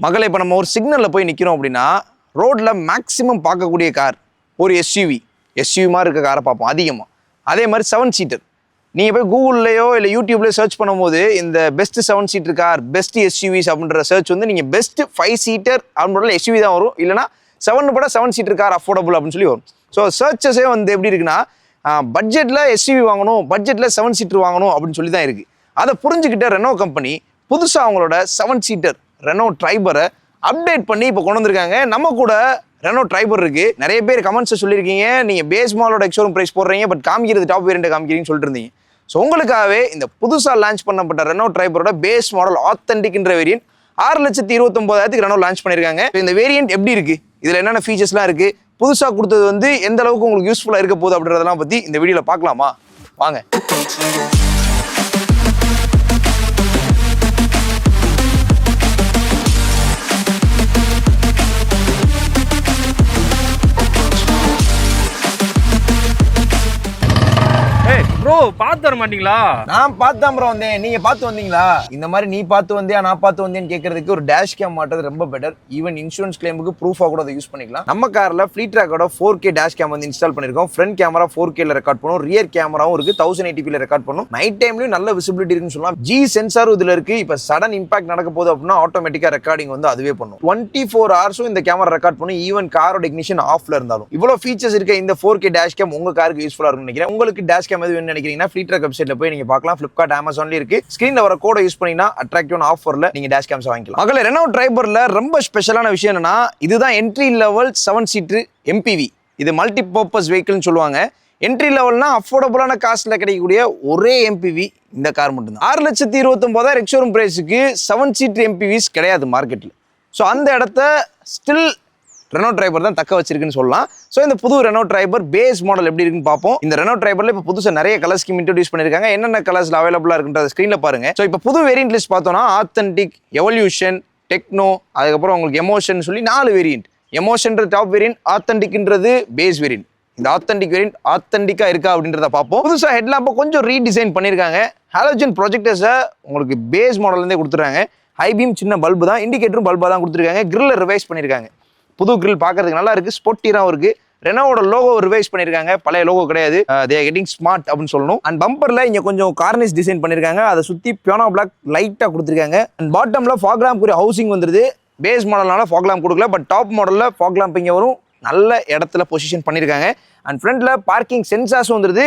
மகளே இப்போ நம்ம ஒரு சிக்னலில் போய் நிற்கிறோம் அப்படின்னா ரோட்டில் மேக்ஸிமம் பார்க்கக்கூடிய கார் ஒரு எஸ்யூவி எஸ்யூவி மாதிரி இருக்க காரை பார்ப்போம் அதிகமாக அதே மாதிரி செவன் சீட்டர் நீங்கள் போய் கூகுள்லையோ இல்லை யூடியூப்லேயோ சர்ச் பண்ணும்போது இந்த best seven seater car best SUVs அப்படின்ற சர்ச் வந்து நீங்கள் பெஸ்ட் ஃபைவ் சீட்டர் அப்படின்ற எஸ்யூவி தான் வரும். இல்லைனா செவன் பட செவன் சீட்டர் கார் அஃபோர்டபுள் அப்படின்னு சொல்லி வரும். ஸோ சர்ச்சஸே வந்து எப்படி இருக்குன்னா பட்ஜெட்டில் எஸ்யூவி வாங்கணும் பட்ஜெட்டில் செவன் சீட்டர் வாங்கணும் அப்படின்னு சொல்லி தான் இருக்குது அதை புரிஞ்சுக்கிட்ட ரெனோ கம்பெனி புதுசாக அவங்களோட செவன் சீட்டர் ரெனோ ட்ரைபரை அப்டேட் பண்ணி இப்போ கொண்டு வந்திருக்காங்க. நம்ம கூட ரெனோ ட்ரைபர் இருக்கு. நிறைய பேர் கமெண்ட்ஸ் சொல்லியிருக்கீங்க. நீங்க பேஸ் மாலோட எக்ஸோரூம் பிரைஸ் போடுறீங்க பட் காமிக்கிறது டாப் வேரியண்ட் காமிக்கிறீங்கன்னு சொல்லிட்டு இருந்தீங்க. ஸோ உங்களுக்காகவே இந்த புதுசாக லான்ச் பண்ணப்பட்ட ரெனோ ட்ரைபரோட பேஸ் மாடல் ஆத்தென்டிக்ன்ற வேரியன்ட் ஆறு லட்சத்தி இருபத்தொம்போதாயிரத்துக்கு ரெனோ லான்ச் பண்ணியிருக்காங்க. இந்த வேரியன்ட் எப்படி இருக்கு? இதில் என்னென்ன ஃபீச்சர்ஸ்லாம் இருக்கு? புதுசாக கொடுத்தது வந்து எந்த அளவுக்கு உங்களுக்கு யூஸ்ஃபுல்லாக இருக்க போகுது அப்படின்றதெல்லாம் பற்றி இந்த வீடியோவில் பார்க்கலாமா? வாங்க. ப்ரோ பார்த்து வர மாட்டீங்களா? நான் பார்த்து தான் ப்ரோ வந்தேன். நீங்க பார்த்து வந்தீங்களா? இந்த மாதிரி நீ பார்த்து வந்தியா நான் பார்த்து வந்தேன்னு கேட்கறதுக்கு ஒரு டேஷ் கேம் மாட்டது ரொம்ப பெட்டர் ஈவன் இன்சூரன்ஸ் கிளைமுக்கு ப்ரூஃபாக கூட அதை யூஸ் பண்ணிக்கலாம். நம்ம கார்ல ஃபிளீட் ட்ராக்கோட ஃபோர் கே டேஷ் கேம் வந்து இன்ஸ்டால் பண்ணிருக்கோம். ஃப்ரண்ட் கேமரா ஃபோர் கேல ரெக்கார்ட் பண்ணும். ரியர் கேமராவும் இருக்கு. தௌசண்ட் எயிட்டிபில ரெக்கார்ட் பண்ணும். நைட் டைம்லயும் நல்ல விசிபிலிட்டி இருக்குன்னு சொல்லலாம். ஜி சென்சாரும் இதுல இருக்கு. இப்போ சடன் இம்பாக்ட் நடக்க போகுது அப்படின்னா ஆட்டோமேட்டிக்கா ரெக்கார்டிங் வந்து அதுவே பண்ணும். டுவெண்ட்டி ஃபோர் ஹவர்ஸும் இந்த கேமரா ரெக்கார்ட் பண்ணும். ஈவன் காரோட இக்னிஷன் ஆஃப்ல இருந்தாலும். இவ்வளவு ஃபீச்சர்ஸ் இருக்க இந்த ஃபோர் கே டேஷ் கேம் உங்க காருக்கு யூஸ்ஃபுல்லா இருக்கும்னு நினைக்கிறேன். உங்களுக்கு டேஷ் கேம் எது வேணும்னு நினைக்கிறீங்கன்னா ஃபிளீட்ரக் வெப்சைட்ல போய் நீங்க பார்க்கலாம். ஃபிளிப்கார்ட் அமேசான்ல இருக்கு. ஸ்கிரீன்ல வர கோட யூஸ் பண்ணீங்கன்னா அட்ராக்டிவான ஆஃபர்ல நீங்க டேஷ் கேம்ஸ் வாங்கிக்கலாம். மகள ரெனோ டிரைவர்ல ரொம்ப ஸ்பெஷலான விஷயம் என்னன்னா இதுதான் entry level seven seat MPV இது மல்டி பர்பஸ் வெஹிக்கிள்னு சொல்லுவாங்க. என்ட்ரி லெவல்னா அஃபோர்டபுளான காஸ்ட்ல கிடைக்கக்கூடிய ஒரே எம்பிவி இந்த கார் மட்டும்தான். ஆறு லட்சத்தி இருபத்தொன்பதாயிரம் எக்ஷோரூம் பிரைஸுக்கு செவன் சீட் எம்பிவிஸ் கிடையாது மார்க்கெட்டில் ஸோ அந்த இடத்த ஸ்டில் ரெனோ டிரைவர் தான் தக்க வச்சிருக்குன்னு சொல்லலாம். ஸோ இந்த புது ரெனோ டிரைவர் பேஸ் மாடல் எப்படி இருக்குன்னு பார்ப்போம். இந்த ரெனோ டிரைவரில் இப்போ புதுசாக நிறைய கலர் ஸ்கீம் இன்ட்ரடியூஸ் பண்ணிருக்காங்க. என்னென்ன கலர்ஸில் அவைலபிளாக இருக்குன்றத ஸ்க்ரீனில் பாருங்க. ஸோ இப்போ புது வேரியன்ட் லிஸ்ட் பார்த்தோம்னா ஆத்தன்டிக் எவல்யூஷன் டெக்னோ அதுக்கப்புறம் உங்களுக்கு எமோஷன் சொல்லி நாலு வேரியன்ட் எமோஷன்றது டாப் வேரியன்ட் ஆத்தன்டிக்ன்றது பேஸ் வேரியன்ட் இந்த ஆத்தன்டிக் வேரியன்ட் ஆத்தன்டிக்காக இருக்கா அப்படின்றத பார்ப்போம். புதுசாக ஹெட்லாம்பை கொஞ்சம் ரீடிசைன் பண்ணியிருக்காங்க ஹாலோஜன் ப்ரொஜெக்டர்ஸை உங்களுக்கு பேஸ் மாடல்லேருந்தே கொடுத்துருக்காங்க ஹை பீம் சின்ன பல்பு தான் இண்டிகேட்டரும் பல்பாக தான் கொடுத்துருக்காங்க. கிரில்ல ரிவைஸ் பண்ணியிருக்காங்க புது கிரில் பார்க்கறதுக்கு நல்லா இருக்கு. ஸ்போர்ட்டியாகவும் இருக்கு. ரெனோவோட லோகோ ரிவைஸ் பண்ணியிருக்காங்க பழைய லோகோ கிடையாது. தே கெட்டிங் ஸ்மார்ட் அப்படின்னு சொல்லணும். அண்ட் பம்பரில் இங்கே கொஞ்சம் கார்னிஸ் டிசைன் பண்ணியிருக்காங்க அதை சுற்றி பியானோ பிளாக் லைட்டாக கொடுத்துருக்காங்க. அண்ட் பாட்டமில் ஃபாக்லாம் ஹவுசிங் வந்துருது. பேஸ் மாடல்னால ஃபாக்லாம் கொடுக்கல. பட் டாப் மாடலில் ஃபாக்லாம் இங்கே வரும். நல்ல இடத்துல பொசிஷன் பண்ணியிருக்காங்க அண்ட் ஃப்ரண்ட்டில் பார்க்கிங் சென்சார்ஸும் வந்துருது.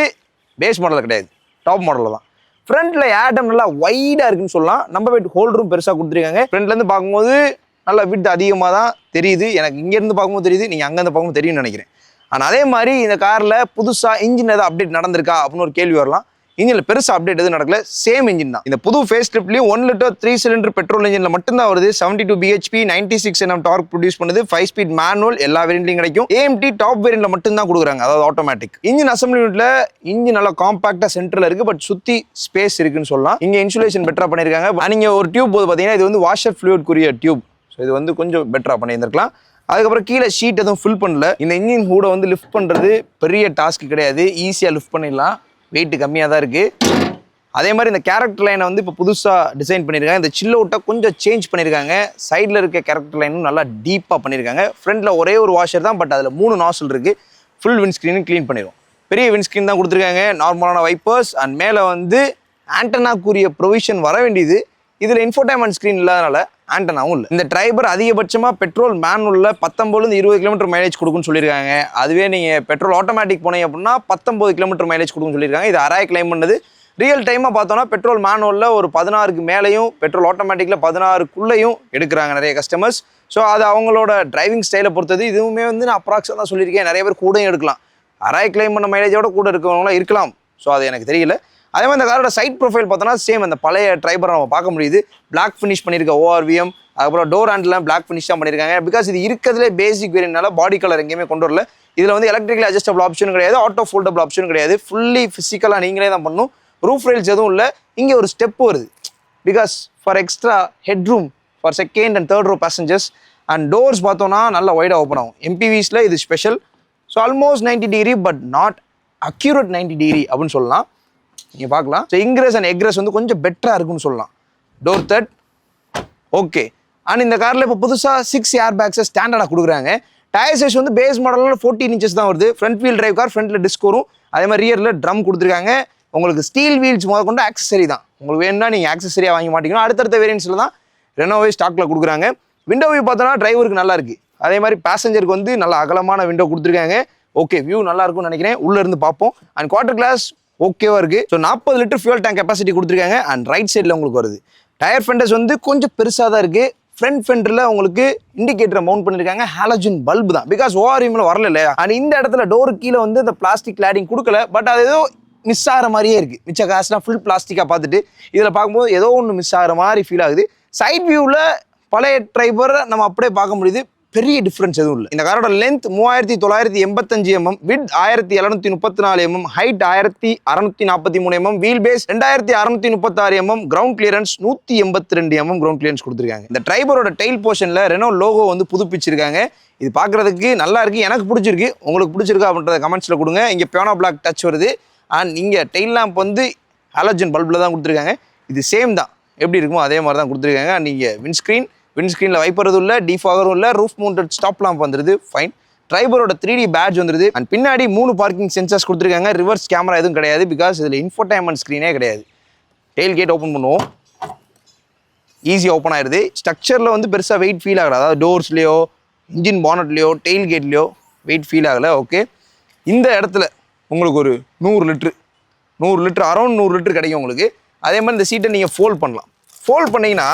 பேஸ் மாடலில் கிடையாது. டாப் மாடலில் தான். ஃப்ரண்ட்ல ஏடம் நல்லா வைடா இருக்குன்னு சொல்லலாம். நம்ம வெயிட் ஹோல்டரும் பெருசாக கொடுத்துருக்காங்க. ஃப்ரண்ட்ல இருந்து பார்க்கும்போது நல்லா விட்டு அதிகமாக தான் தெரியுது. எனக்கு இங்கேருந்து பார்க்கும்போது தெரியுது நீங்கள் அங்கேருந்து பார்க்கும்போது தெரியும்னு நினைக்கிறேன். ஆனால் அதே மாதிரி இந்த காரில் புதுசாக இன்ஜின் ஏதாவது அப்டேட் நடந்திருக்கா அப்படின்னு ஒரு கேள்வி வரலாம். இன்ஜினில் பெருசாக அப்டேட் எதுவும் நடக்கல. சேம் இன்ஜின் தான். இந்த புது face ஸ்ட்ரிப்லேயும் one litre three cylinder petrol இன்ஜினில் மட்டும்தான் வருது. Seventy two BHP ninety six NM torque produce பண்ணுது. ஃபைவ் ஸ்பீட் மேனுவல் எல்லா வேரியன்ட்லையும் கிடைக்கும். ஏஎம்டி டாப் வேரியன்ட்ல மட்டும்தான் கொடுக்குறாங்க. அதாவது ஆட்டோமேட்டிக் இன்ஜின் அசம்பிளி யூனிட்ல இன்ஜின் நல்லா காம்பாக்டா சென்டர்ல இருக்கு. பட் சுத்தி ஸ்பேஸ் இருக்குன்னு சொல்லலாம். இங்க இன்சுலேஷன் பெட்டரா பண்ணியிருக்காங்க. நீங்க ஒரு டியூப் போது பாத்தீங்கன்னா இது வந்து வாஷர் ஃப்ளூயிட் குறிய டியூப் ஸோ இது வந்து கொஞ்சம் பெட்டராக பண்ணியிருந்திருக்கலாம். அதுக்கப்புறம் கீழே ஷீட் எதுவும் ஃபில் பண்ணல. இந்த இன்ஜின் கூட வந்து லிஃப்ட் பண்ணுறது பெரிய டாஸ்க் கிடையாது. ஈஸியாக லிஃப்ட் பண்ணிடலாம். வெயிட் கம்மியாக தான் இருக்குது அதே மாதிரி இந்த கேரக்டர் லைனை வந்து இப்போ புதுசாக டிசைன் பண்ணியிருக்காங்க. இந்த சில்ல விட்டா கொஞ்சம் சேஞ்ச் பண்ணியிருக்காங்க. சைடில் இருக்க கேரக்டர் லைனும் நல்லா டீப்பாக பண்ணியிருக்காங்க. ஃப்ரண்ட்டில் ஒரே ஒரு வாஷர் தான் பட் அதில் மூணு நாசல் இருக்குது ஃபுல் விண்ட்ஸ்க்ரீனும் க்ளீன் பண்ணிடும் பெரிய விண்ட்ஸ்க்ரீன் தான் கொடுத்துருக்காங்க. நார்மலான வைப்பர்ஸ் அண்ட் மேலே வந்து ஆண்டனாக்குரிய ப்ரொவிஷன் வர வேண்டியது. இதில் இன்ஃபோடைமெண்ட் ஸ்க்ரீன் இல்லாதனால ஆண்டனாவும் இல்லை. இந்த டிரைவர் அதிகபட்சமாக பெட்ரோல் மேனுவலில் பத்தொம்பதுலேருந்து இருபது கிலோமீட்டர் மைலேஜ் கொடுக்குன்னு சொல்லியிருக்காங்க. அதுவே நீங்கள் பெட்ரோல் ஆட்டோமேட்டிக் போனீங்க அப்படின்னா பத்தொம்பது கிலோமீட்டர் மைலேஜ் கொடுக்குன்னு சொல்லியிருக்காங்க. இது அராய் கிளைம் பண்ணது. ரியல் டைமாக பார்த்தோன்னா பெட்ரோல் மேனுவலில் ஒரு பதினாறுக்கு மேலேயும் பெட்ரோல் ஆட்டோமேட்டிக்கில் பதினாறுக்குள்ளேயும் எடுக்கிறாங்க நிறைய கஸ்டமர்ஸ் ஸோ அது அவங்களோட டிரைவிங் ஸ்டைலை பொறுத்தது. இதுவுமே வந்து நான் அப்ராக்ஸாக தான் சொல்லியிருக்கேன். நிறைய பேர் கூடயும் எடுக்கலாம். அராய் கிளைம் பண்ண மைலேஜோட கூட இருக்கிறவங்களாம் இருக்கலாம். ஸோ அது எனக்கு தெரியல. அதே மாதிரி இந்த காரோட சைட் ப்ரொஃபைல் பார்த்தோன்னா சேம் அந்த பழைய ட்ரைபரை நம்ம பார்க்க முடியுது. பிளாக் ஃபினிஷ் பண்ணியிருக்க ஓஆர்விஎம் அதுக்கப்புறம் டோர் ஹேண்ட்லாம் பிளாக் ஃபினிஷ் தான் பண்ணியிருக்காங்க. பிகாஸ் இது இருக்கிறதுலே பேசிக் வேரியனால பாடி கலர் எங்கேயுமே கொண்டு வரல. இதில் வந்து எலக்ட்ரிக்கல் அட்ஜஸ்டபிள் ஆப்ஷன் கிடையாது ஆட்டோ ஃபோல்டபிள் ஆப்ஷன் கிடையாது. ஃபுல்லி ஃபிசிக்கலாக நீங்களே தான் பண்ணணும். ரூஃப் ரெயில்ஸ் எதுவும் இல்லை. இங்கே ஒரு ஸ்டெப் வருது. Because for extra head room for second and third row passengers and doors பார்த்தோன்னா நல்லா ஒய்டாக ஓப்பன் ஆகும். எம்பிவிஸில் இது special so almost 90 degree but not accurate 90 degree அப்படின்னு சொல்லலாம். நீங்கள் பார்க்கலாம். ஸோ இங்கிரஸ் அண்ட் எக்ரஸ் வந்து கொஞ்சம் பெட்டராக இருக்குன்னு சொல்லலாம். டோர் தட் ஓகே அண்ட் இந்த காரில் இப்போ புதுசாக சிக்ஸ் ஏர் பேக்ஸை ஸ்டாண்டர்டாக கொடுக்குறாங்க. டயர் சைஸ் வந்து பேஸ் மாடலில் ஃபோர்டீன் இன்ச்சஸ் தான் வருது. ஃப்ரண்ட் வீல் டிரைவ் கார் ஃப்ரண்ட்டில் டிஸ்க் வரும். அதே மாதிரி ரியரில் ட்ரம் கொடுத்துருக்காங்க. உங்களுக்கு ஸ்டீல் வீல்ஸ் முத கொண்டு ஆக்சசரி தான். உங்களுக்கு வேணும்னா நீங்கள் ஆக்சசரியாக வாங்கி மாட்டிக்கணும் அடுத்தடுத்த வேரியன்ஸில் தான் ரெனோவே ஸ்டாக்கில் கொடுக்குறாங்க. விண்டோ வியூ பார்த்தோன்னா டிரைவருக்கு நல்லா இருக்கு. அதே மாதிரி பேசஞ்சருக்கு வந்து நல்ல அகலமான விண்டோ கொடுத்துருக்காங்க. ஓகே வியூ நல்லா இருக்கும்னு நினைக்கிறேன். உள்ளேருந்து பார்ப்போம். அண்ட் குவார்டர் கிளாஸ் ஓகேவா இருக்குது ஸோ நாற்பது லிட்டர் ஃபியூல் டேங்க் கெப்பாசிட்டி கொடுத்துருக்காங்க. அண்ட் ரைட் சைடில் உங்களுக்கு வருது. டயர் ஃபெண்டர்ஸ் வந்து கொஞ்சம் பெருசாக தான் இருக்குது ஃப்ரண்ட் ஃபெண்டரில் உங்களுக்கு இண்டிகேட்டரை மவுண்ட் பண்ணியிருக்காங்க ஹாலஜின் பல்பு தான். பிகாஸ் ஓஆர்எம்ல வரல இல்லையா? அண்ட் இந்த இடத்துல டோர் கீழே வந்து இந்த பிளாஸ்டிக் லேடிங் கொடுக்கல. பட் அது ஏதோ மிஸ் ஆகிற மாதிரியே இருக்குது மிச்ச காசுலாம் ஃபுல் பிளாஸ்டிக்காக பார்த்துட்டு இதில் பார்க்கும்போது ஏதோ ஒன்று மிஸ் ஆகிற மாதிரி ஃபீல் ஆகுது. சைட் வியூவில் பழைய டிரைவரை நம்ம அப்படியே பார்க்க முடியுது. பெரிய டிஃப்ரென்ஸ் எதுவும் இல்லை. இந்த காரோட லென்த் மூவாயிரத்தி தொள்ளாயிரத்தி எண்பத்தஞ்சு எம்எம் வித் ஆயிரத்தி எழுநூத்தி முப்பத்தி நாலு எம்எம் ஹைட் ஆயிரத்தி அறுநூத்தி நாற்பத்தி மூணு எம்எம் வீல் பேஸ் ரெண்டாயிரத்தி அறுநூத்தி முப்பத்தாறு எம்எம் கிரவுண்ட் கிளியரன்ஸ் நூத்தி எண்பத்தி ரெண்டு எம்எம் கிரவுண்ட் கிளியரன்ஸ் கொடுத்துருக்காங்க. இந்த டிரைவரோட டைல் போர்ஷன்ல ரெனோ லோகோ வந்து புதுப்பிச்சிருக்காங்க. இது பார்க்கறதுக்கு நல்லா இருக்கு எனக்கு பிடிச்சிருக்கு. உங்களுக்கு பிடிச்சிருக்கா அப்படின்றத கமெண்ட்ஸ்ல கொடுங்க. இங்க பியானோ பிளாக் டச் வருது. அண்ட் இங்க டெயில் லேம்ப் வந்து ஹாலஜன் பல்பில் தான் கொடுத்துருக்காங்க. இது சேம் தான். எப்படி இருக்குமோ அதே மாதிரி தான் கொடுத்துருக்காங்க. அண்ட் நீங்கள் விண்ட்ஸ்க்ரீன் விண்ட்ஸ்க்ரீனில் வைப்பறதும் இல்லை டீஃபாகரும் இல்லை ரூஃப் மவுண்டட் ஸ்டாப் லாம்ப் வந்துருது ஃபைன் டிரைவரோட த்ரீ டி பேட்ச் வந்துருது. அண்ட் பின்னாடி மூணு பார்க்கிங் சென்சர்ஸ் கொடுத்துருக்காங்க. ரிவர்ஸ் கேமரா எதுவும் கிடையாது பிகாஸ் இதில் இன்ஃபோடைன்மெண்ட் ஸ்க்ரீனே கிடையாது. டெயில் கேட் ஓப்பன் பண்ணுவோம். ஈஸியாக ஓப்பன் ஆயிருது. ஸ்ட்ரக்சரில் வந்து பெருசாக வெயிட் ஃபீல் ஆகல. அதாவது டோர்ஸ்லேயோ இன்ஜின் பானட்லேயோ டெயில் கேட்லேயோ வெயிட் ஃபீல் ஆகலை. ஓகே இந்த இடத்துல உங்களுக்கு ஒரு நூறு லிட்ரு நூறு லிட்ரு அரௌண்ட் நூறு லிட்ரு கிடைக்கும் உங்களுக்கு. அதே மாதிரி இந்த சீட்டை நீங்கள் ஃபோல்ட் பண்ணலாம். ஃபோல்ட் பண்ணிங்கன்னா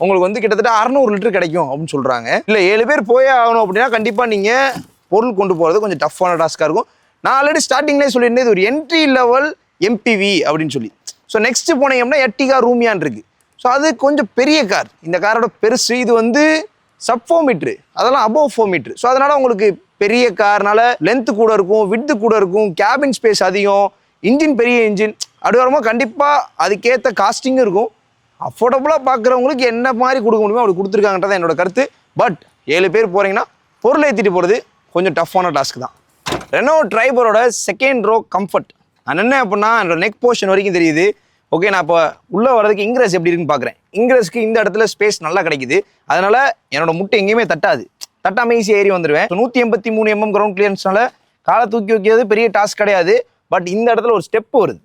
உங்களுக்கு வந்து கிட்டத்தட்ட அறநூறு லிட்டர் கிடைக்கும் அப்படின்னு சொல்கிறாங்க இல்லை ஏழு பேர் போயே ஆகணும் அப்படின்னா கண்டிப்பாக நீங்கள் பொருள் கொண்டு போகிறது கொஞ்சம் டஃப்பான டாஸ்க்காக இருக்கும். நான் ஆல்ரெடி ஸ்டார்டிங்லேயே சொல்லியிருந்தேன் இது ஒரு என்ட்ரி லெவல் எம்பிவி அப்படின்னு சொல்லி. ஸோ நெக்ஸ்ட் போனீங்கன்னா எட்டிகா ரூமியான் இருக்குது ஸோ அது கொஞ்சம் பெரிய கார் இந்த காரோட பெருசு இது வந்து சப் ஃபோர் மீட்ரு அதெல்லாம் அபோவ் ஃபோர் மீட்ரு ஸோ அதனால் உங்களுக்கு பெரிய கார்னால லென்த்து கூட இருக்கும் விட்த்து கூட இருக்கும் கேபின் ஸ்பேஸ் அதிகம் இன்ஜின் பெரிய இன்ஜின் அப்படி வரும்போது கண்டிப்பாக அதுக்கேற்ற காஸ்டிங்கும் இருக்கும். அஃபோர்டபுளாக பார்க்குறவங்களுக்கு என்ன மாதிரி கொடுக்க முடியுமோ அப்படி கொடுத்துருக்காங்கன்றதான் என்னோட கருத்து. பட் ஏழு பேர் போகிறீங்கன்னா பொருளை ஏற்றிட்டு போகிறது கொஞ்சம் டஃப்பான டாஸ்க் தான். ரெனோ டிரைவரோட செகண்ட் ரோ கம்ஃபர்ட் நான் என்ன அப்படின்னா என்னோட நெக் போர்ஷன் வரைக்கும் தெரியுது. ஓகே நான் இப்போ உள்ளே வர்றதுக்கு இங்கிரஸ் எப்படி இருக்குன்னு பார்க்குறேன் இங்கிரஸ்க்கு இந்த இடத்துல ஸ்பேஸ் நல்லா கிடைக்குது. அதனால் என்னோட முட்டை எங்கேயுமே தட்டாது. தட்டாம ஈஸியாக ஏறி வந்துடுவேன் நூற்றி எண்பத்தி மூணு எம்எம் கிரவுண்ட் கிளியரன்ஸ்னால காலை தூக்கி வைக்கிறது பெரிய டாஸ்க் கிடையாது. பட் இந்த இடத்துல ஒரு ஸ்டெப் வருது.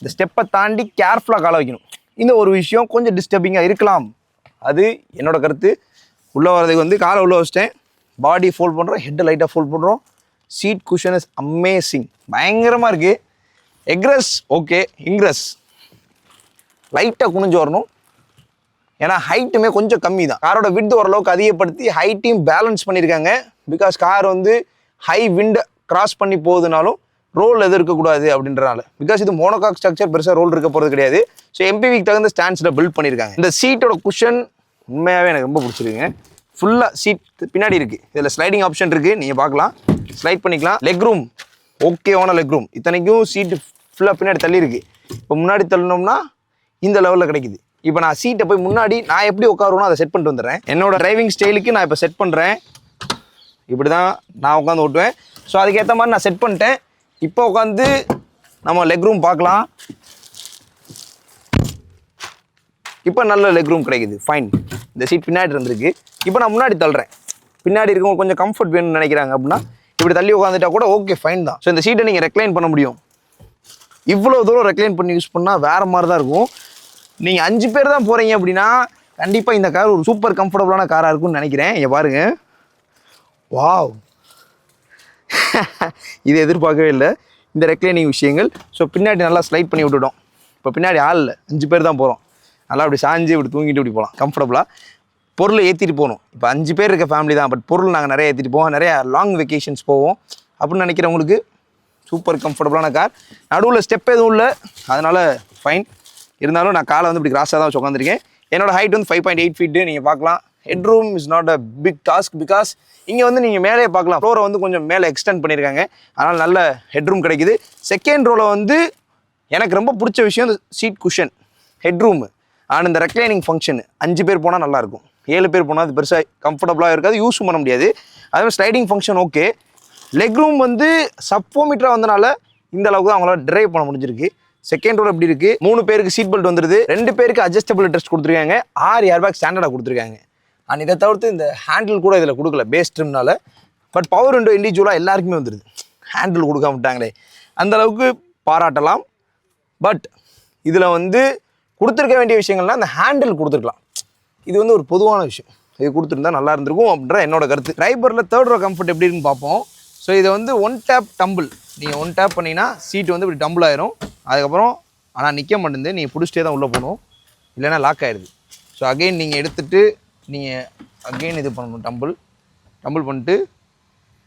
இந்த ஸ்டெப்பை தாண்டி கேர்ஃபுல்லாக காலை வைக்கணும். இந்த ஒரு விஷயம் கொஞ்சம் டிஸ்டர்பிங்காக இருக்கலாம். அது என்னோடய கருத்து. உள்ளே வர்றதுக்கு வந்து காலை உள்ளே வச்சிட்டேன். பாடி ஃபோல்ட் பண்ணுறோம் ஹெட்டை லைட்டாக ஃபோல்ட் பண்ணுறோம் சீட் குஷன் இஸ் அமேசிங் பயங்கரமாக இருக்குது எக்ரஸ் ஓகே இங்க்ரஸ் லைட்டாக குனிஞ்சு வரணும். ஏன்னா ஹைட்டுமே கொஞ்சம் கம்மி தான் காரோட விட் ஓரளவுக்கு அதிகப்படுத்தி ஹைட்டையும் பேலன்ஸ் பண்ணியிருக்காங்க பிகாஸ் கார் வந்து ஹை விண்டை கிராஸ் பண்ணி போகுதுனாலும் ரோல் எதுவும் இருக்கக்கூடாது அப்படின்றனால. பிகாஸ் இது மோனோகாக் ஸ்ட்ரக்சர் பெருசாக ரோல் இருக்க போகிறது கிடையாது. ஸோ எம்பிவிக்கு தகுந்த ஸ்டாண்ட்ஸில் பில்ட் பண்ணியிருக்காங்க இந்த சீட்டோட குஷன் உண்மையாகவே எனக்கு ரொம்ப பிடிச்சிருக்குங்க. ஃபுல்லாக சீட் பின்னாடி இருக்குது இதில் ஸ்லைடிங் ஆப்ஷன் இருக்குது நீங்கள் பார்க்கலாம். ஸ்லைட் பண்ணிக்கலாம். லெக் ரூம் ஓகேவான லெக் ரூம் இத்தனைக்கும் சீட்டு ஃபுல்லாக பின்னாடி தள்ளியிருக்கு இப்போ முன்னாடி தள்ளினோம்னா இந்த லெவலில் கிடைக்குது. இப்போ நான் சீட்டை போய் முன்னாடி நான் எப்படி உட்காருவோனோ அதை செட் பண்ணிட்டு வந்துடுறேன். என்னோட டிரைவிங் ஸ்டைலுக்கு நான் இப்போ செட் பண்ணுறேன் இப்படி தான் நான் உட்காந்து ஓட்டுவேன். ஸோ அதுக்கேற்ற மாதிரி நான் செட் பண்ணிட்டேன். இப்போ உட்காந்து நம்ம லெக் ரூம் பார்க்கலாம். இப்போ நல்ல லெக் ரூம் கிடைக்குது. ஃபைன் இந்த சீட் பின்னாடி இருந்திருக்கு. இப்போ நான் முன்னாடி தள்ளுறேன். பின்னாடி இருக்கவங்க கொஞ்சம் கம்ஃபர்ட் வேணும்னு நினைக்கிறாங்க அப்படின்னா இப்படி தள்ளி உட்காந்துட்டா கூட ஓகே ஃபைன் தான். ஸோ இந்த சீட்டை நீங்கள் ரெக்ளைன் பண்ண முடியும். இவ்வளோ தூரம் ரெக்ளைன் பண்ணி யூஸ் பண்ணால் வேறு மாதிரி தான் இருக்கும். நீங்கள் அஞ்சு பேர் தான் போகிறீங்க அப்படின்னா கண்டிப்பாக இந்த கார் ஒரு சூப்பர் கம்ஃபர்டபுளான காராக இருக்கும்னு நினைக்கிறேன். இங்கே பாருங்கள் வாவ் இது எதிர்பார்க்கவே இல்லை. இந்த ரெக்ளைனிங் விஷயங்கள். ஸோ பின்னாடி நல்லா ஸ்லைட் பண்ணி விட்டுட்டோம். இப்போ பின்னாடி ஆள் இல்லை. அஞ்சு பேர் தான் போகிறோம் நல்லா அப்படி சாஞ்சு இப்படி தூங்கிட்டு இப்படி போகலாம் கம்ஃபர்டபுளாக பொருளை ஏற்றிட்டு போகணும். இப்போ அஞ்சு பேர் இருக்க ஃபேமிலி தான். பட் பொருள் நாங்கள் நிறைய ஏற்றிட்டு போவோம். நிறைய லாங் வெக்கேஷன்ஸ் போவோம். அப்படின்னு நினைக்கிறவங்களுக்கு சூப்பர் கம்ஃபர்டபுளான கார் நடுவில் ஸ்டெப் எதுவும் இல்லை. அதனால் ஃபைன் இருந்தாலும் நான் காலை வந்து இப்படி கிராஸாக தான் வச்சு உட்காந்துருக்கேன் என்னோட ஹைட் வந்து ஃபைவ் பாயிண்ட் எயிட் ஃபீட்டு நீங்கள் பார்க்கலாம். Head room is not a big task because இங்கே வந்து நீங்கள் மேலே பார்க்கலாம். ஃப்ளோரை வந்து கொஞ்சம் மேலே எக்ஸ்டெண்ட் பண்ணியிருக்காங்க அதனால் நல்ல ஹெட் ரூம் கிடைக்குது. செகண்ட் ரோவில் வந்து எனக்கு ரொம்ப பிடிச்ச விஷயம் இந்த சீட் குஷன் ஹெட் ரூமு ஆனால் இந்த ரெக்ளைனிங் ஃபங்க்ஷன் அஞ்சு பேர் போனால் நல்லாயிருக்கும். ஏழு பேர் போனால் அது பெருசாக கம்ஃபர்டபுளாக இருக்காது யூஸும் பண்ண முடியாது. அதே மாதிரி sliding function okay leg room வந்து சப்போமீட்டராக வந்தனால இந்த அளவுக்கு தான் அவங்களால ட்ரைவ் பண்ண முடிஞ்சிருக்கு. செகண்ட் ரோல் எப்படி இருக்குது மூணு பேருக்கு சீட் பெல்ட் வந்துருது. ரெண்டு பேருக்கு அட்ஜஸ்டபிள் ட்ரெஸ் கொடுத்துருக்காங்க. ஆறு ஏர் பேக் ஸ்டாண்டர்டாக கொடுத்துருக்காங்க. அண்ட் இதை தவிர்த்து இந்த ஹேண்டில் கூட இதில் கொடுக்கல பேஸ் ட்ரிம்னால பட் பவர் விண்டோ இண்டிவிஜுவலாக எல்லாருக்குமே வந்துடுது ஹேண்டில் கொடுக்காம விட்டாங்களே. அந்தளவுக்கு பாராட்டலாம். பட் இதில் வந்து கொடுத்துருக்க வேண்டிய விஷயங்கள்னா அந்த ஹேண்டில் கொடுத்துருக்கலாம். இது வந்து ஒரு பொதுவான விஷயம். இது கொடுத்துருந்தா நல்லா இருந்திருக்கும் அப்படின்ற என்னோட கருத்து. ட்ரைபரில் தேர்ட் ரோ கம்ஃபர்ட் எப்படி இருக்குன்னு பார்ப்போம். ஸோ இதை வந்து ஒன் டேப் டம்பிள் நீங்கள் ஒன் டேப் பண்ணிங்கன்னா சீட்டு வந்து இப்படி டம்பிள் ஆயிரும். அதுக்கப்புறம் ஆனால் நிற்க மாட்டேங்குது. நீங்கள் பிடிச்சிட்டே தான் உள்ளே போகணும். இல்லைன்னா லாக் ஆயிடுது. ஸோ அகைன் நீங்கள் எடுத்துகிட்டு நீங்கள் அகைன் இது பண்ணணும் டம்பிள் டம்பிள் பண்ணிட்டு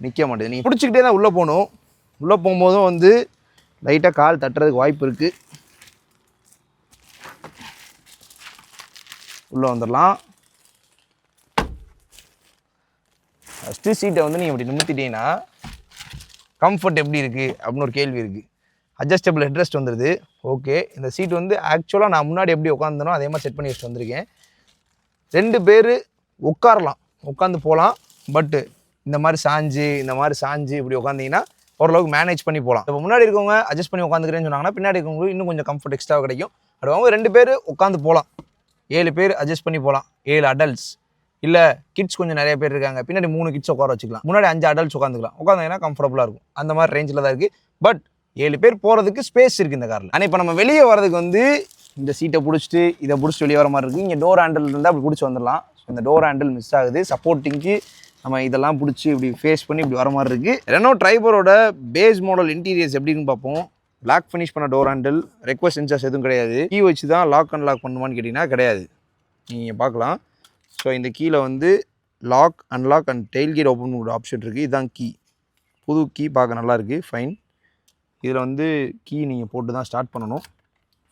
நிற்க மாட்டேது நீங்கள் பிடிச்சிக்கிட்டே தான் உள்ளே போகணும். உள்ளே போகும்போதும் வந்து லைட்டாக கால் தட்டுறதுக்கு வாய்ப்பு இருக்குது உள்ளே வந்துடலாம். ஃபஸ்ட்டு சீட்டை வந்து நீங்கள் இப்படி நிமித்திட்டீங்கன்னா கம்ஃபர்ட் எப்படி இருக்குது அப்படின்னு ஒரு கேள்வி இருக்குது அட்ஜஸ்டபிள் ஹெட்ரெஸ்ட் வந்துடுது ஓகே இந்த சீட் வந்து ஆக்சுவலாக நான் முன்னாடி எப்படி உட்காந்துனோ அதே மாதிரி செட் பண்ணி வச்சுட்டு வந்திருக்கேன். ரெண்டு பேர் உட்காரலாம். உட்காந்து போகலாம் பட்டு இந்த மாதிரி சாஞ்சு இந்த மாதிரி சாஞ்சு இப்படி உட்காந்தீங்கன்னா ஓரளவுக்கு மேனேஜ் பண்ணி போகலாம் இப்போ முன்னாடி இருக்கவங்க அட்ஜஸ்ட் பண்ணி உட்காந்துக்கிறேன்னு சொன்னாங்கன்னா பின்னாடி இருக்கவங்களுக்கு இன்னும் கொஞ்சம் கம்ஃபர்ட் எக்ஸ்ட்ரா கிடைக்கும். அப்படி அவங்க ரெண்டு பேர் உட்காந்து போகலாம் ஏழு பேர் அட்ஜஸ்ட் பண்ணி போகலாம் ஏழு அடல்ட்ஸ் இல்லை கிட்ஸ் கொஞ்சம் நிறைய பேர் இருக்காங்க. பின்னாடி மூணு கிட்ஸ் உட்கார வச்சுக்கலாம். முன்னாடி அஞ்சு அடல்ட்ஸ் உட்காந்துக்கலாம் உட்காந்தீங்கன்னா கம்ஃபர்டபுளாக இருக்கும். அந்த மாதிரி ரேஞ்சில் தான் இருக்குது பட் ஏழு பேர் போகிறதுக்கு ஸ்பேஸ் இருக்குது இந்த காரில் ஆனால் இப்போ நம்ம வெளியே வரதுக்கு வந்து இந்த சீட்டை பிடிச்சிட்டு இதை பிடிச்சிட்டு வெளியே வர மாதிரி இருக்குது இங்கே டோர் ஹேண்டில் இருந்தால் அப்படி பிடிச்சி வந்துடலாம். ஸோ இந்த டோர் ஹேண்டில் மிஸ் ஆகுது. சப்போர்ட்டிங்க்கு நம்ம இதெல்லாம் பிடிச்சி இப்படி ஃபேஸ் பண்ணி இப்படி வர மாதிரி இருக்குது ரெனோ ட்ரைபரோட பேஸ் மாடல் இன்டீரியர்ஸ் எப்படின்னு பார்ப்போம். லாக் ஃபினிஷ் பண்ண டோர் ஹேண்டில் ரெக்வஸ்ட் சென்சார்ஸ் எதுவும் கிடையாது. கீ வச்சு தான் லாக் அண்ட் லாக் பண்ணுமான்னு கேட்டிங்கன்னா கிடையாது. நீங்கள் பார்க்கலாம். ஸோ இந்த கீழே வந்து லாக் அன்லாக் அண்ட் டெயில் கீர் ஓப்பன் பண்ணுற ஆப்ஷன் இருக்குது இதுதான் கீ புது கீ பார்க்க நல்லாயிருக்கு ஃபைன் இதில் வந்து கீ நீங்கள் போட்டு தான் ஸ்டார்ட் பண்ணணும்.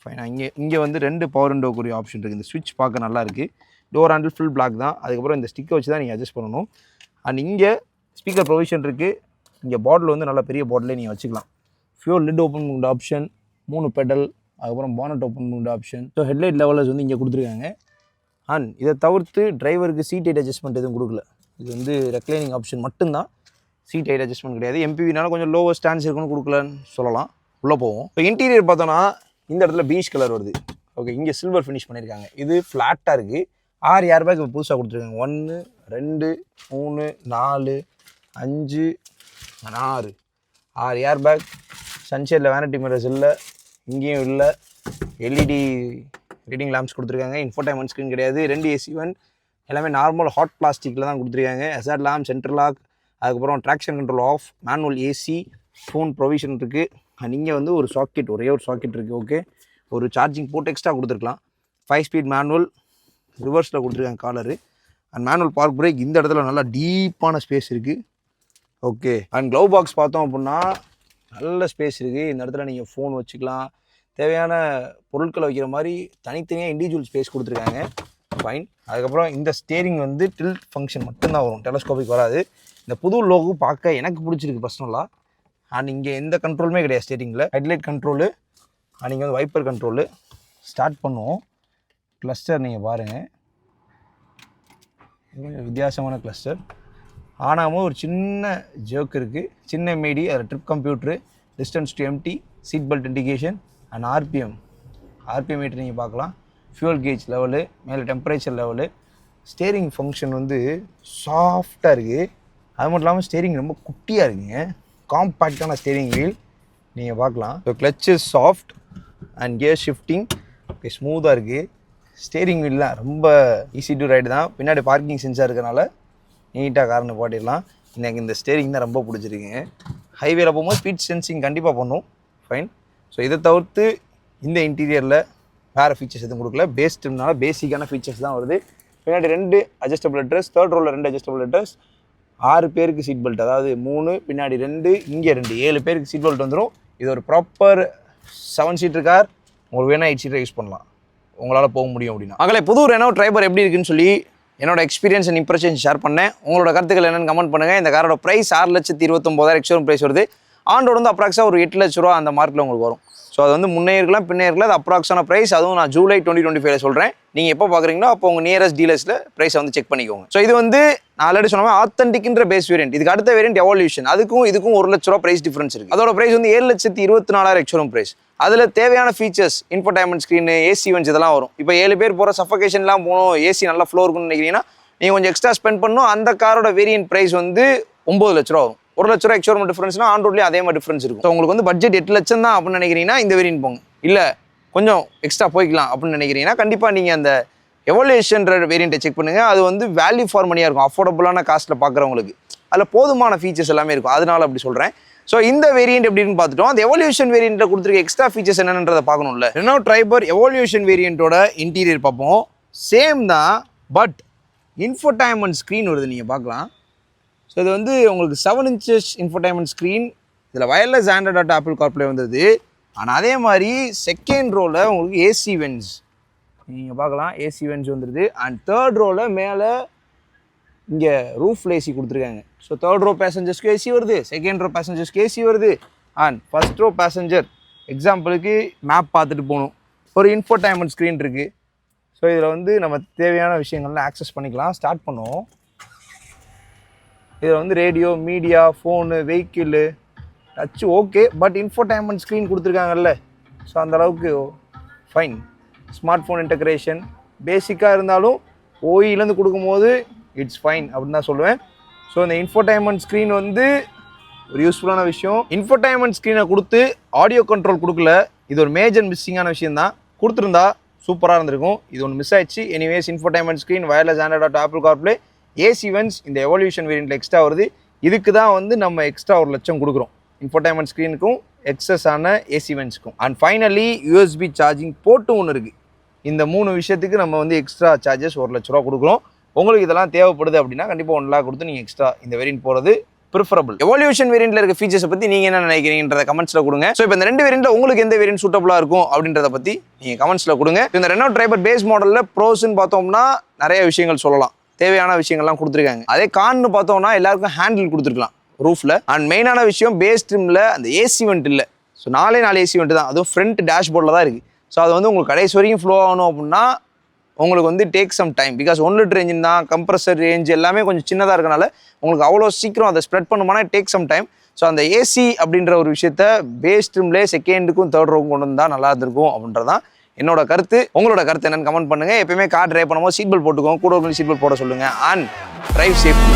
ஃபைனாக இங்கே இங்கே வந்து ரெண்டு பவர் விண்டோக்குரிய ஆப்ஷன் இருக்குது இந்த ஸ்விட்ச் பார்க்க நல்லா இருக்குது டோர் ஹேண்டில் ஃபுல் பிளாக் தான். அதுக்கப்புறம் இந்த ஸ்டிக்கை வச்சு தான் நீங்கள் அட்ஜஸ்ட் பண்ணணும். அண்ட் இங்கே ஸ்பீக்கர் ப்ரொவிஷன் இருக்குது இங்கே பாட்டில் வந்து நல்ல பெரிய பாட்டிலே நீங்கள் வச்சுக்கலாம். ஃபியூல் லிட் ஓப்பன் பண்ணுற ஆப்ஷன் மூணு பெடல் அதுக்கப்புறம் பானட் ஓப்பன் பண்ணுற ஆப்ஷன் ஸோ ஹெட்லைட் லெவலர்ஸ் வந்து இங்கே கொடுத்துருக்காங்க. அண்ட் இதை தவிர்த்து டிரைவருக்கு சீட் ஹைட் அட்ஜஸ்ட்மெண்ட் எதுவும் கொடுக்கல. இது வந்து ரெக்ளைனிங் ஆப்ஷன் மட்டும்தான். சீட் ஹைட் அட்ஜஸ்ட்மெண்ட் கிடையாது. எம்பிவினால கொஞ்சம் லோவர் ஸ்டாண்ட்ஸ் இருக்குன்னு கொடுக்கலன்னு சொல்லலாம். உள்ளே போவோம். இப்போ இன்டீரியர் பார்த்தோன்னா இந்த இடத்துல பீச் கலர் வருது. ஓகே இங்கே சில்வர் ஃபினிஷ் பண்ணியிருக்காங்க இது ஃப்ளாட்டாக இருக்குது ஆறு ஏர் பேக் இப்போ புதுசாக கொடுத்துருக்காங்க. ஒன்று ரெண்டு மூணு நாலு அஞ்சு ஆறு. ஆறு ஏர் பேக் சன்ஷேடில் வேனட்டி மிரர்ஸ் இல்லை இங்கேயும் இல்லை. எல்இடி ரீடிங் லேம்ப்ஸ் கொடுத்துருக்காங்க. இன்ஃபோடைன்மெண்ட் ஸ்க்ரீன் கிடையாது. ரெண்டு ஏசி ஒன் எல்லாமே நார்மல் ஹாட் பிளாஸ்டிக்கில் தான் கொடுத்துருக்காங்க. எஸ்ஆர் லேம்ப் சென்ட்ரலாக் அதுக்கப்புறம் traction control off manual AC phone provision இருக்குது நீங்கள் வந்து ஒரு சாக்கெட் ஒரே ஒரு சாக்கெட் இருக்குது ஓகே ஒரு சார்ஜிங் போட்டு எக்ஸ்ட்ரா கொடுத்துருக்கலாம். ஃபைவ் ஸ்பீட் மேனுவல் ரிவர்ஸில் கொடுத்துருக்காங்க காலரு அண்ட் மேனுவல் பார்க் பிரேக் இந்த இடத்துல நல்லா டீப்பான ஸ்பேஸ் இருக்குது ஓகே அண்ட் க்ளவ் பாக்ஸ் பார்த்தோம் அப்படின்னா நல்ல ஸ்பேஸ் இருக்குது இந்த இடத்துல நீங்கள் ஃபோன் வச்சுக்கலாம். தேவையான பொருட்களை வைக்கிற மாதிரி தனித்தனியாக இண்டிவிஜுவல் ஸ்பேஸ் கொடுத்துருக்காங்க. ஃபைன் அதுக்கப்புறம் இந்த ஸ்டேரிங் வந்து டில்ட் ஃபங்க்ஷன் மட்டும்தான் வரும். டெலஸ்கோபிக் வராது. இந்த புது லோகு பார்க்க எனக்கு பிடிச்சிருக்கு பர்சனலாக அண்ட் இங்கே எந்த கண்ட்ரோலுமே கிடையாது ஸ்டேரிங்கில் ஹெட்லைட் கண்ட்ரோலு அண்ட் இங்கே வந்து வைப்பர் கண்ட்ரோலு ஸ்டார்ட் பண்ணுவோம். கிளஸ்டர் நீங்கள் பாருங்கள் கொஞ்சம் வித்தியாசமான கிளஸ்டர் ஆனாமல் ஒரு சின்ன ஜோக் இருக்குது சின்ன மீடி அதில் trip computer distance to empty seat belt indication and RPM RPM meter நீங்கள் பார்க்கலாம். ஃபியூல் கேஜ் லெவலு மேலே டெம்பரேச்சர் லெவலு ஸ்டேரிங் ஃபங்க்ஷன் வந்து சாஃப்டாக இருக்குது அது மட்டும் இல்லாமல் ஸ்டேரிங் ரொம்ப குட்டியாக இருக்குங்க. காம்பேக்டான ஸ்டேரிங் வீல் நீங்கள் பார்க்கலாம். So clutch soft and gear shifting ஸ்மூத்தாக இருக்குது ஸ்டேரிங் வீல்லாம் ரொம்ப ஈஸி டு ரைடு தான். பின்னாடி பார்க்கிங் சென்சார் இருக்கனால நீட்டாக காரணம் போட்டிடலாம். எனக்கு இந்த ஸ்டேரிங் தான் ரொம்ப பிடிச்சிருக்குங்க ஹைவேல போகும்போது ஸ்பீட் சென்சிங் கண்டிப்பாக பண்ணும். ஃபைன் ஸோ இதை தவிர்த்து இந்த இன்டீரியரில் வேறு ஃபீச்சர்ஸ் எதுவும் கொடுக்கல. பேஸ்டுனால பேசிக்கான ஃபீச்சர்ஸ் தான் வருது. பின்னாடி ரெண்டு அட்ஜஸ்டபிள் அட்ரஸ் தேர்ட் ரோவில் ரெண்டு அட்ஜஸ்டபிள் அட்ரஸ் ஆறு பேருக்கு சீட் பெல்ட் அதாவது மூணு பின்னாடி ரெண்டு இங்கே ரெண்டு. ஏழு பேருக்கு சீட் பெல்ட் வந்துடும் இது ஒரு ப்ராப்பர் செவன் சீட்டர் கார் உங்களுக்கு வேணால் எயிட் சீட்டர் யூஸ் பண்ணலாம். உங்களால் போக முடியும் அப்படின்னா. மகளே புது ரெனோ டிரைவர் எப்படி இருக்குன்னு சொல்லி என்னோட எக்ஸ்பீரியன்ஸ் அண்ட் இம்ப்ரெஷன் ஷேர் பண்ணேன். உங்களோட கருத்துக்கள் என்னென்னு கமெண்ட் பண்ணுங்கள் இந்த காரோட ப்ரைஸ் ஆறு லட்சத்தி இருபத்தொம்போதாயிரம் எக்ஸ்ஷோரூம் ப்ரைஸ் வருது. ஆண்டோட வந்து அப்ராக்ஸாக ஒரு எட்டு லட்ச ரூபா அந்த மார்க்கில் உங்களுக்கு வரும். ஸோ அது வந்து முன்னே இருக்கலாம் பின்னே இருக்கலாம் அது அப்ராக்ஸான ப்ரைஸ் அதுவும் நான் ஜூலை டுவெண்ட்டி டுவெண்ட்டி ஃபைவ்ல சொல்கிறேன் நீங்கள் எப்போ பார்க்குறீங்களோ அப்போ உங்கள் நியரஸ்ட் டீலர்ஸில் ப்ரைஸை வந்து செக் பண்ணிக்கோங்க. ஸோ இது வந்து நான் ஆல்ரெடி சொன்ன ஆத்தன்டிக்ன்ற பேஸ் வேரியன்ட் இதுக்கு அடுத்த வேரியன்ட் எவல்யூஷன் அதுக்கும் இதுக்கும் ஒரு லட்ச ரூபா ப்ரைஸ் டிஃபரன்ஸ் இருக்குது அதோட ப்ரைஸ் வந்து ஏழு லட்சத்தி இருபத்தி நாலாயிரம் எக்ஸ்ஷோரூம் ப்ரைஸ் அதில் தேவையான features infotainment screen AC vents இதெல்லாம் வரும். இப்போ ஏழு பேர் போகிற சஃபகேஷன்லாம் போகணும் ஏசி நல்லா ஃப்ளோ இருக்குன்னு நினைக்கிறீங்கன்னா நீங்கள் கொஞ்சம் எக்ஸ்ட்ரா ஸ்பெண்ட் பண்ணணும். அந்த காரோட வேரியன்ட் ப்ரைஸ் வந்து ஒம்பது லட்ச ரூபா ஆகும் ஒரு லட்ச ரூபா எக்ஸ்ட்ரா டிஃபரன்ஸ்னா ஆன் ரோட்லேயே அதே மாதிரி டிஃபரன்ஸ் இருக்கும். உங்களுக்கு வந்து பட்ஜெட் எட்டு லட்சம் தான் அப்படின்னு நினைக்கிறீங்கன்னா இந்த வேரியன் போங்க. இல்லை கொஞ்சம் எக்ஸ்ட்ரா போய்க்கலாம் அப்படின்னு நினைக்கிறீங்கன்னா கண்டிப்பாக நீங்கள் அந்த எவல்யூஷன்ற வேரியண்ட்டை செக் பண்ணுங்கள் அது வந்து வேல்யூ ஃபார் மணியாக இருக்கும். அஃபோர்டபுளான காஸ்ட்டில் பார்க்குறவங்களுக்கு அதில் போதுமான ஃபீச்சர்ஸ் எல்லாமே இருக்கும். அதனால அப்படி சொல்கிறேன் ஸோ இந்த வேரியண்ட் எப்படின்னு பார்த்துட்டோம். அந்த எவல்யூஷன் வேரியண்ட்டில் கொடுத்துருக்க எக்ஸ்ட்ரா ஃபீச்சர்ஸ் என்னன்றதை பார்க்கணும்ல. ரெனோ ட்ரைபர் எவல்யூஷன் வேரியண்ட்டோட இன்டீரியர் பார்ப்போம். சேம் தான் பட் இன்ஃபோடைன்மெண்ட் ஸ்க்ரீன் வருது. நீங்கள் பார்க்கலாம். ஸோ இது வந்து உங்களுக்கு செவன் இன்ச்சஸ் இன்ஃபர்டைன்மெண்ட் ஸ்க்ரீன் இதில் wireless Android Auto Apple CarPlay வந்தது. ஆனால் அதே மாதிரி செகண்ட் ரோவில் உங்களுக்கு ஏசி வென்ஸ் நீங்கள் பார்க்கலாம் ஏசி வென்ஸ் வந்துடுது அண்ட் தேர்ட் ரோவில் மேலே இங்கே ரூஃப் ஏசி கொடுத்துருக்காங்க. ஸோ தேர்ட் ரோ பேசஞ்சர்ஸ்க்கு ஏசி வருது செகண்ட் ரோ பேசஞ்சர்ஸ்க்கு ஏசி வருது. அண்ட் ஃபர்ஸ்ட் ரோ பேசஞ்சர் எக்ஸாம்பிளுக்கு மேப் பார்த்துட்டு போகணும். ஒரு இன்ஃபோடைன்மெண்ட் ஸ்க்ரீன் இருக்குது ஸோ இதில் வந்து நம்ம தேவையான விஷயங்கள்லாம் ஆக்சஸ் பண்ணிக்கலாம் ஸ்டார்ட் பண்ணுவோம். இதில் வந்து radio media phone vehicle touch okay. But infotainment screen கொடுத்துருக்காங்கல்ல. So அந்த அளவுக்கு ஃபைன் ஸ்மார்ட் ஃபோன் இன்டகிரேஷன் பேசிக்காக இருந்தாலும் ஓயிலேருந்து கொடுக்கும்போது இட்ஸ் ஃபைன் அப்படின்னு தான் சொல்லுவேன். ஸோ இந்த இன்ஃபோடைன்மெண்ட் ஸ்க்ரீன் வந்து ஒரு யூஸ்ஃபுல்லான விஷயம். இன்ஃபோடைன்மெண்ட் ஸ்க்ரீனை கொடுத்து ஆடியோ கண்ட்ரோல் கொடுக்கல. இது ஒரு மேஜர் மிஸ்ஸிங்கான விஷயம் தான் கொடுத்துருந்தா சூப்பராக இருந்திருக்கும். இது ஒன்று மிஸ் ஆயிடுச்சு. Anyways infotainment screen wireless Android Apple CarPlay AC vents இந்த எவல்யூஷன் வேரியண்ட்டில் எக்ஸ்ட்ரா வருது. இதுக்கு தான் வந்து நம்ம எக்ஸ்ட்ரா ஒரு லட்சம் கொடுக்குறோம். இன்ஃபர்டைன்மெண்ட் ஸ்க்ரீனுக்கும் எக்ஸஸ் ஆன ஏசி வென்ஸ்க்கும் அண்ட் ஃபைனலி யூஎஸ்பி சார்ஜிங் போட்டும் ஒன்று இருக்குது இந்த மூணு விஷயத்துக்கு நம்ம வந்து எக்ஸ்ட்ரா சார்ஜஸ் ஒரு லட்ச ரூபா கொடுக்குறோம். உங்களுக்கு இதெல்லாம் தேவைப்படுது அப்படின்னா கண்டிப்பாக ஒன் லாக் கொடுத்து நீங்கள் எக்ஸ்ட்ரா இந்த வேரியன்ட் போகிறது ப்ரிஃபரபிள் எவல்யூஷன் வேரியண்ட்ல இருக்க ஃபீச்சர்ஸை பற்றி நீங்கள் என்ன நினைக்கிறீங்கன்றத கமெண்ட்ஸில் கொடுங்க. ஸோ இப்போ இந்த ரெண்டு வேரியண்ட்ல உங்களுக்கு எந்த வேரியன்ட் சூட்டபுளாக இருக்கும் அப்படின்றத பற்றி நீங்கள் கமெண்ட்ஸில் கொடுங்க. இந்த ரெனோ டிரைவர் பேஸ் மாடலில் ப்ரோஸ்ன்னு பார்த்தோம்னா நிறைய விஷயங்கள் சொல்லலாம். தேவையான விஷயங்கள்லாம் கொடுத்துருக்காங்க. அதே கான்னு பார்த்தோம்னா எல்லாருக்கும் ஹேண்டில் கொடுத்துருக்கலாம் ரூஃபில் அண்ட் மெயினான விஷயம் பேஸ் ட்ரிமில் அந்த ஏசி வெண்ட் இல்லை. ஸோ நாலே நாலு ஏசி வெண்ட் தான். அதுவும் ஃப்ரண்ட் டேஷ்போர்டில் தான் இருக்குது ஸோ அது வந்து உங்களுக்கு கடைசி வரைக்கும் ஃப்ளோ ஆகணும் அப்படின்னா உங்களுக்கு வந்து take some time because one litre engine தான் கம்ப்ரஸர் ரேஞ்ச் எல்லாமே கொஞ்சம் சின்னதாக இருக்கனால உங்களுக்கு அவ்வளோ சீக்கிரம் அதை ஸ்ப்ரெட் பண்ணுமானா டேக் சம் டைம் ஸோ அந்த ஏசி அப்படின்ற ஒரு விஷயத்த பேஸ் ட்ரிம்லே செகண்டுக்கும் தேர்ட் ரூம் கொண்டு வந்தால் நல்லா இருந்திருக்கும் அப்படின்றதான் என்னோட கருத்து உங்களோட கருத்து என்னன்னு கமெண்ட் பண்ணுங்க. எப்பயுமே கார் ட்ரைவ் பண்ணும்போது சீட் பெல்ட் போட்டுக்கோங்க. கூட ஒரு சீட் பெல்ட் போட சொல்லுங்க. And drive safety